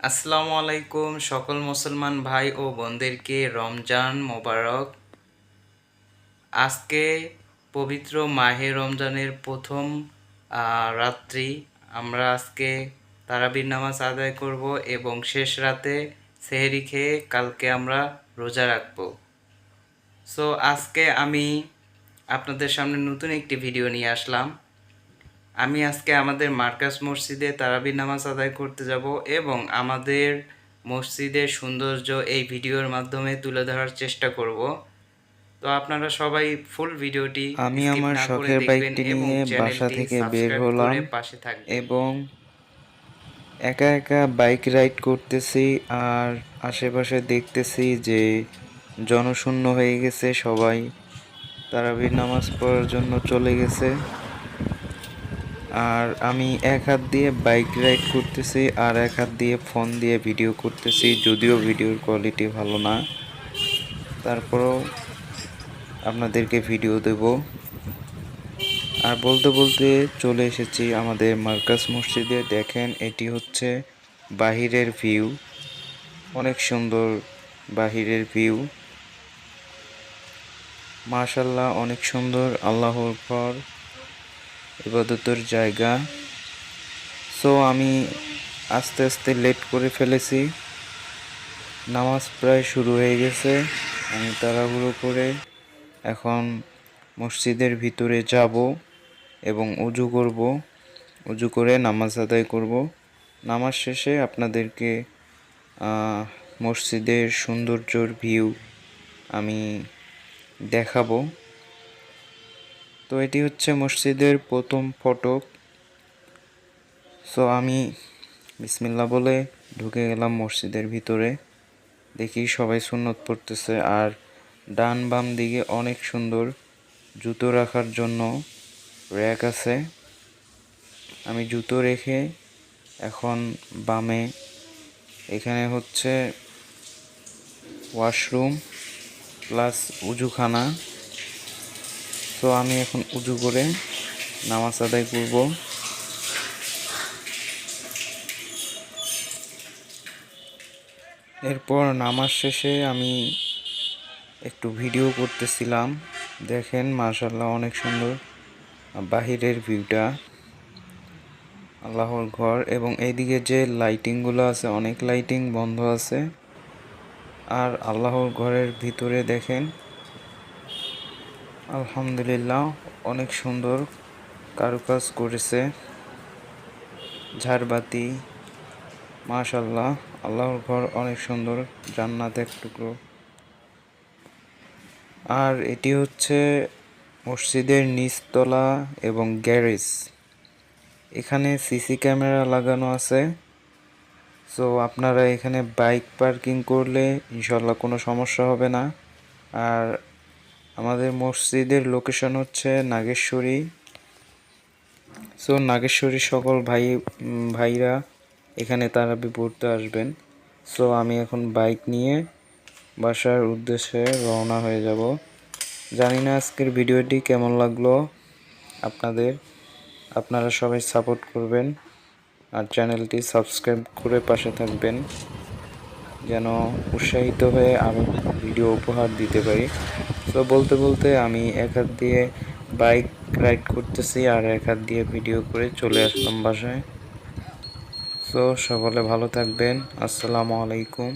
আসসালামু আলাইকুম সকল মুসলমান ভাই ও বোনদেরকে রমজান মোবারক। আজকে পবিত্র মাহে রমজানের প্রথম রাত্রি। আমরা আজকে তারাবির নামাজ আদায় করব এবং শেষ রাতে সেহরি খেয়ে কালকে আমরা রোজা রাখব। সো আজকে আমি আপনাদের সামনে নতুন একটি ভিডিও নিয়ে আসলাম। আমি আজকে আমাদের মার্কাস মসজিদে তারাবির নামাজ আদায় করতে যাব এবং আমাদের মসজিদের সৌন্দর্য এই ভিডিওর মাধ্যমে তুলে ধরার চেষ্টা করব। তো আপনারা সবাই ফুল ভিডিওটি আমি আমার শখের বাইকটি নিয়ে বাসা থেকে বের হলাম এবং একা একা বাইক রাইড করতেছি আর আশেপাশে দেখতেছি যে জনশূন্য হয়ে গেছে সবাই। তারাবির নামাজ পড়ার জন্য চলে গেছে। আর আমি এক হাত দিয়ে বাইক রাইড করতেছি আর এক হাত দিয়ে ফোন দিয়ে ভিডিও করতেছি, যদিও ভিডিওর কোয়ালিটি ভালো না। তারপরেও আপনাদেরকে ভিডিও দেব। আর বলতে বলতে চলে এসেছি আমাদের মার্কাস মসজিদে। দেখেন, এটি হচ্ছে বাহিরের ভিউ অনেক সুন্দর বাহিরের ভিউ মাশাল্লাহ অনেক সুন্দর, আল্লাহর ঘর ইবাদতের জায়গা। সো আমি আস্তে আস্তে লেট করে ফেলেছি। নামাজ প্রায় শুরু হয়ে গেছে। আমি তাড়াহুড়ো করে এখন মসজিদের ভিতরে যাব এবং উজু করব। উজু করে নামাজ আদায় করব। নামাজ শেষে আপনাদেরকে মসজিদের সৌন্দর্যর ভিউ আমি দেখাবো। তো এটি হচ্ছে মসজিদের প্রথম ফটক সো আমি বিসমিল্লা বলে ঢুকে গেলাম মসজিদের ভিতরে। দেখি সবাই সুন্নত পড়তেছে আর ডান বাম দিকে অনেক সুন্দর জুতো রাখার জন্য র্যাক আছে। আমি জুতো রেখে এখন বামে, এখানে হচ্ছে ওয়াশরুম প্লাস উজুখানা। তো আমি এখন উজু করে নামাজ আদায় করব। এরপর নামাজ শেষে আমি একটু ভিডিও করতেছিলাম। দেখেন মার্শাল্লাহ অনেক সুন্দর বাহিরের ভিউটা। আল্লাহর ঘর এবং এইদিকে যে লাইটিংগুলো আছে, অনেক লাইটিং বন্ধ আছে। আর আল্লাহর ঘরের ভিতরে দেখেন আলহামদুলিল্লাহ, অনেক সুন্দর কারুকাজ করেছে। ঝাড়বাতি মাশাল্লাহ আল্লাহর ঘর অনেক সুন্দর জান্নাত এক টুকরো। আর এটি হচ্ছে মসজিদের নিচতলা এবং গ্যারেজ। এখানে সিসি ক্যামেরা লাগানো আছে। সো আপনারা এখানে বাইক পার্কিং করলে ইনশাল্লাহ কোনো সমস্যা হবে না। আর আমাদের মসজিদের লোকেশন হচ্ছে নাগেশ্বরী। সো নাগেশ্বরী সকল ভাই ভাইরা এখানে তারাবি পড়তে আসবেন। সো আমি এখন বাইক নিয়ে বাসার উদ্দেশ্যে রওনা হয়ে যাব। জানি না আজকের ভিডিওটি কেমন লাগল আপনাদের। আপনারা সবাই সাপোর্ট করবেন আর চ্যানেলটি সাবস্ক্রাইব করে পাশে থাকবেন, যেন উৎসাহিত হয়ে আমি ভিডিও উপহার দিতে পারি। তো বলতে বলতে আমি এক হাত দিয়ে বাইক রাইড করতেছি আর এক হাত দিয়ে ভিডিও করে চলে আসলাম বাসায়। সো সকলে ভালো থাকবেন। আসসালামু আলাইকুম।